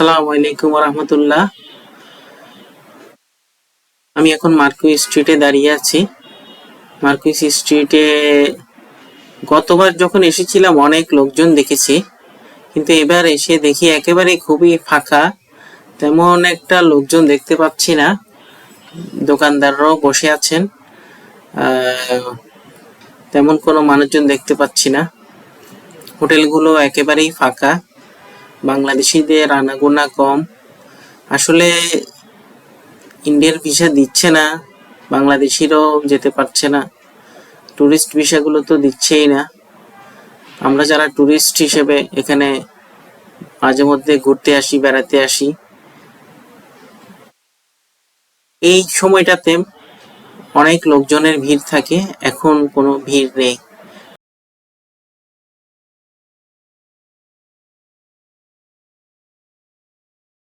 আসসালামু আলাইকুম রহমতুল্লাহ আমি এখন মার্কুই স্ট্রিটে দাঁড়িয়ে আছি। মার্কুইস স্ট্রিটে গতবার যখন এসেছিলাম, অনেক লোকজন দেখেছি। কিন্তু এবার এসে দেখি একেবারে খুবই ফাঁকা। তেমন একটা লোকজন দেখতে পাচ্ছি না। দোকানদাররাও বসে আছেন। তেমন কোনো মানুষজন দেখতে পাচ্ছি না। হোটেলগুলো একেবারেই ফাঁকা। বাংলাদেশিদের আনাগোনা কম। আসলে ইন্ডিয়ার ভিসা দিচ্ছে না, বাংলাদেশিরাও যেতে পারছে না। ট্যুরিস্ট ভিসাগুলো তো দিচ্ছেই না। আমরা যারা ট্যুরিস্ট হিসেবে এখানে মাঝে মধ্যে ঘুরতে আসি, বেড়াতে আসি, এই সময়টাতে অনেক লোকজনের ভিড় থাকে, এখন কোনো ভিড় নেই।